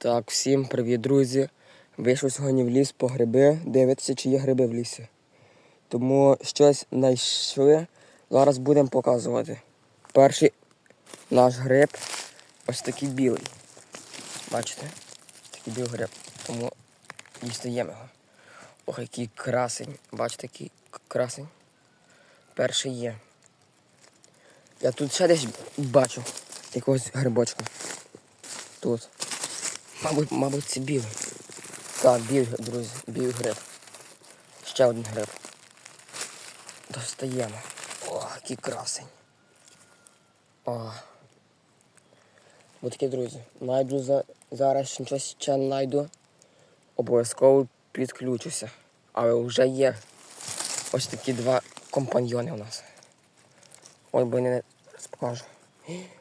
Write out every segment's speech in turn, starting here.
Так, всім привіт, друзі. Вийшов сьогодні в ліс по гриби, дивитися, чи є гриби в лісі. Тому щось знайшли. Зараз будемо показувати. Перший наш гриб ось такий білий. Бачите? Такий білий гриб. Тому дістаємо його. Ох, який красень. Бачите, який красень. Перший є. Я тут ще десь бачу якогось грибочка. Тут. Мабуть, мабуть, це білий. Так, білий, друзі, білий гриб. Ще один гриб. Достаємо. О, який красень. О. Ось такі, друзі. Найду за... зараз щось ще найду. Обов'язково підключуся. Але вже є ось такі два компаньйони у нас. Ой, бо не зараз покажу.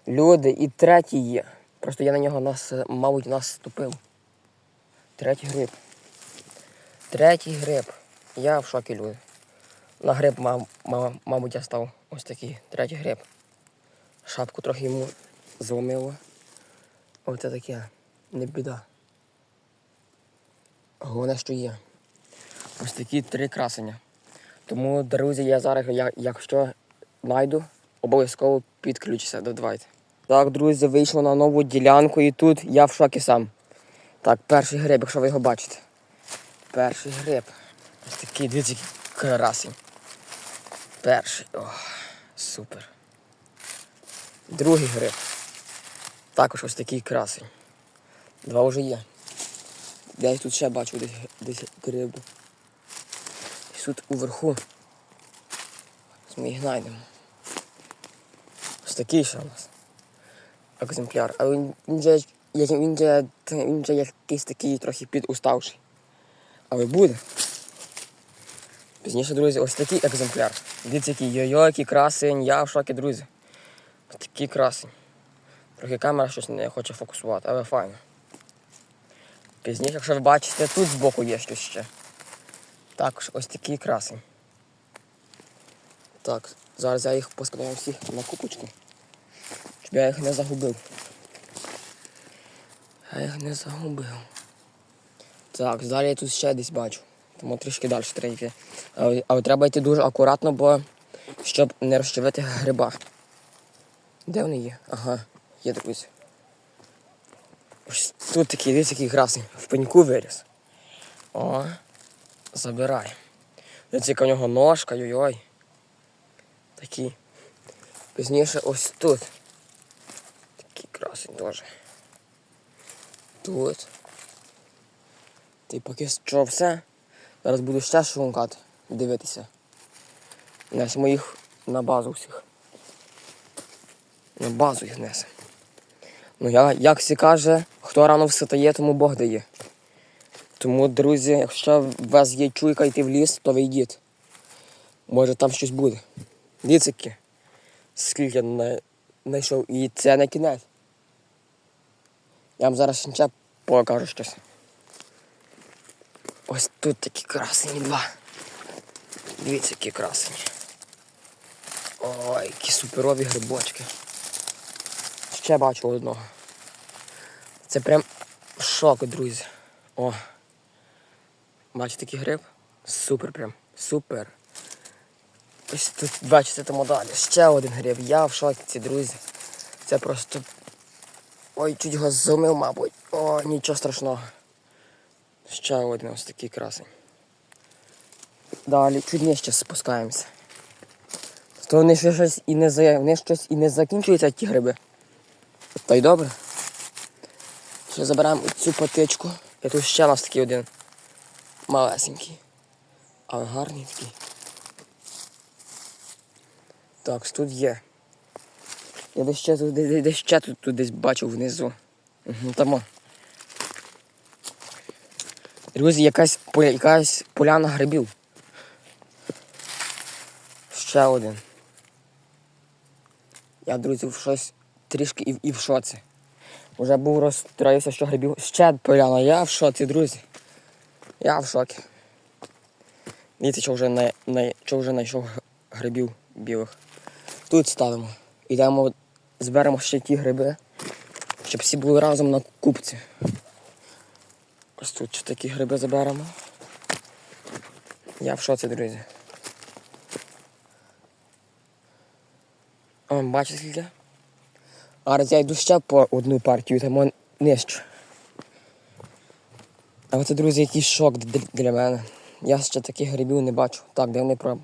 Люди, і третій є. Просто я на нього нас, е, мабуть, наступив. Третій гриб. Третій гриб. Я в шокі люди. На гриб, мам, мам, мабуть, я став ось такий третій гриб. Шапку трохи йому зломило. Оце таке. Не біда. Головне, що є. Ось такі три красення. Тому, друзі, я зараз, якщо знайду, обов'язково підключуся. Давайте. Так, друзі, вийшло на нову ділянку і тут я в шокі сам. Так, перший гриб, якщо ви його бачите. Перший гриб. Ось такий, дивіться, який красень. Перший. О, супер. Другий гриб. Також ось такий красень. Два вже є. Десь тут ще бачу десь, десь гриби. І тут уверху. Ми їх знайдемо. Ось такий ще у нас екземпляр. Але він, він, же, як- він, же, він же якийсь такий трохи підуставший. Але буде. Пізніше, друзі, ось такий екземпляр. Дивіться, який йо-йо, який красень, я в шокі, друзі. Ось такий красень. Трохи камера щось не хоче фокусувати, але файно. Пізніше, якщо ви бачите, тут збоку є щось ще. Також ось такий красень. Так, зараз я їх поскладаю всіх на купочку. Щоб я їх не загубив. Я їх не загубив. Так, далі я тут ще десь бачу. Тому трішки далі треба йти. Але, треба йти дуже акуратно, бо щоб не розчавити гриба. Де вони є? Ага, є друзі. Ось тут такий, дивіться, який красний. В пеньку виріс. О, забирай. Дивіться, яка нього ножка, йой-йой. Такий. Пізніше ось тут. Красень теж. Тут. Ти поки що все. Зараз буду ще шукати, дивитися. Несемо їх на базу всіх. На базу їх несемо. Ну, я, як всі каже, хто рано встає, тому Бог дає. Тому, друзі, якщо у вас є чуйка йти в ліс, то ви йдіть. Може там щось буде. Яке. скільки я знайшов. І це не кінець. Я вам зараз ще покажу щось. Ось тут такі красені два. Дивіться, які красені. Ой, які суперові грибочки. Ще бачу одного. Це прям шок, друзі. О. Бачите такий гриб? Супер прям. Супер. Ось тут бачите тому далі. Ще один гриб. Я в шоці, друзі. Це просто. Ой, чуть його зумив, мабуть. О, нічого страшного. Ще один ось такий красень. Далі чуть нижче спускаємося. То вони ще щось і не за... вони щось і не закінчуються ті гриби. Та й добре. Ще заберемо цю патичку. І тут ще у нас такий один малесенький. Але гарний такий. Так, тут є. Я десь ще тут, десь, десь ще тут, тут десь бачив внизу. Тамо. Друзі, якась, поля- якась поляна грибів. Ще один. Я, друзі, в щось трішки і, і в шоці. Уже був розстроївся, що грибів. Ще поляна, я в шоці, друзі. Я в шокі. Дивіться, що вже не, не, що вже знайшов грибів білих. Тут ставимо. Ідемо, зберемо ще ті гриби, щоб всі були разом на купці. Ось тут ще такі гриби заберемо. Я в шоці, друзі. О, бачите скільки? А я йду ще по одну партію, там он нижче. А оце, друзі, якийсь шок для мене. Я ще таких грибів не бачу. Так, де вони про...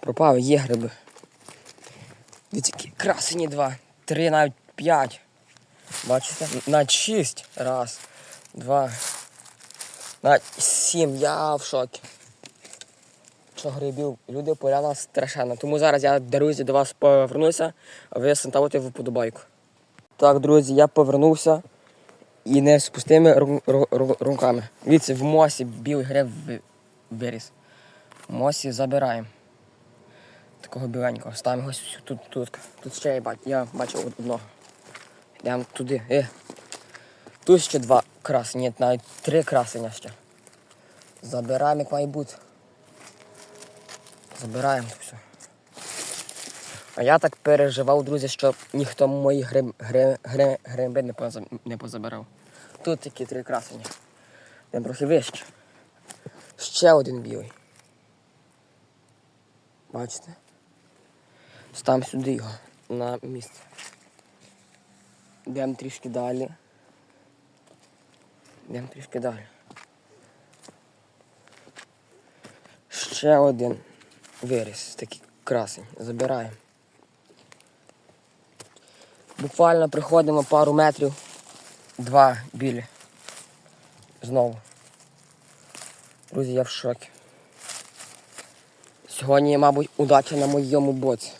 пропали? Є гриби. Дивіться, красені два. Три, навіть п'ять. Бачите? Навіть шість. Раз, два. Навіть сім. Я в шокі. Що грибів, люди поляна страшенно. Тому зараз я, друзі, до вас повернуся, а ви ставите в вподобайку. Так, друзі, я повернувся і не з пустими ру- ру- ру- руками. Дивіться, в мосі білий гриб ви- виріс. В мосі забираємо. Такого біленького. Ставимо сю- тут, тут. Тут ще я бачу, я бачу одного. Йдемо туди. Е. Тут ще два красені, ні, навіть три красення ще. Забираємо, як має бути. Забираємо все. А я так переживав, друзі, щоб ніхто мої гриб, гри, гри, гриби не, поза, не позабирав. Тут такі три красені. Він трохи вище. Ще один білий. Бачите? Стам сюди його на місце. Йдемо трішки далі. Йдемо трішки далі. Ще один виріс, такий красень. Забираємо. Буквально приходимо пару метрів, два білі. Знову. Друзі, я в шокі. Сьогодні, мабуть, удача на моєму боці.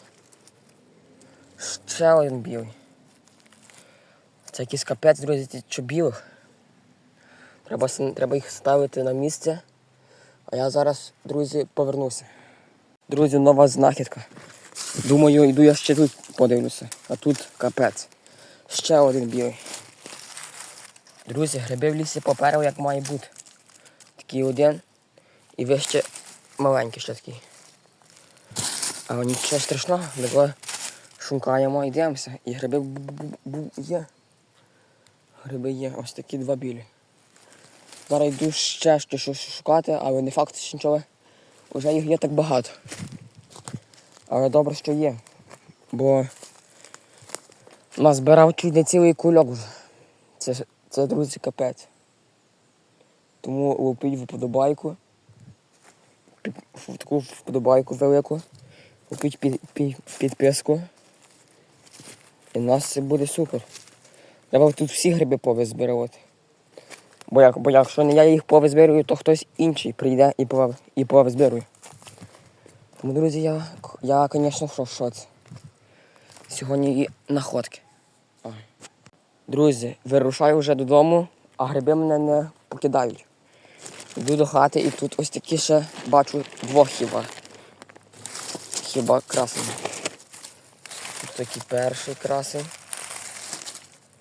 Ще один білий. Це якийсь капець, друзі, що білих. Треба, треба їх ставити на місце. А я зараз, друзі, повернуся. Друзі, нова знахідка. Думаю, йду я ще тут подивлюся. А тут капець. Ще один білий. Друзі, гриби в лісі поперли, як має бути. Такий один. І ви ще маленький ще такий. А нічого страшного, давай шукаємо і дивимося. І гриби є. Гриби є. Ось такі два білі. Зараз йду ще щось шукати, але не факт, що нічого. Вже їх є так багато. Але добре, що є. Бо назбирав чуть не цілий кульок. Це, це друзі, капець. Тому лупіть вподобайку. Таку вподобайку велику. Купіть під, під, підписку. І в нас це буде супер. Треба тут всі гриби повизбирувати. Бо, як, бо якщо не я їх повизбирую, то хтось інший прийде і, пов, і повизбирує. Тому, друзі, я, я звісно, в шо- шоці. Сьогодні і находки. Ой. Друзі, вирушаю вже додому, а гриби мене не покидають. Йду до хати і тут ось такі ще бачу двох хіба. Хіба красень. Такий перший красень.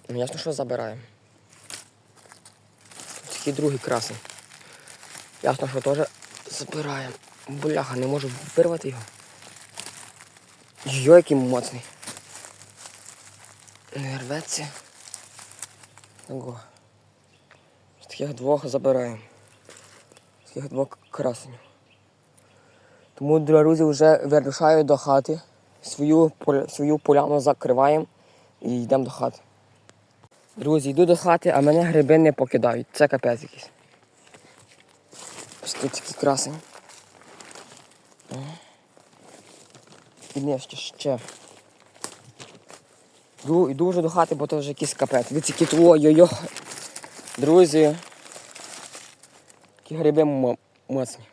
Ну, ясно, що забираємо. Тут такий другий красень. Ясно, що теж забираємо. Бляха, не можу вирвати його. Йо, який моцний. Не рветься. Ого. З таких двох забираємо. З таких двох красенів. Тому, друзі, вже вирушаю до хати. Свою, свою поляну закриваємо і йдемо до хати. Друзі, йду до хати, а мене гриби не покидають. Це капець якийсь. Тут такий красень. І нижче ще. Йду, йду вже до хати, бо то вже якийсь капець. Дивіться, які ой-ой-ой. Друзі. Які гриби мо- моцні.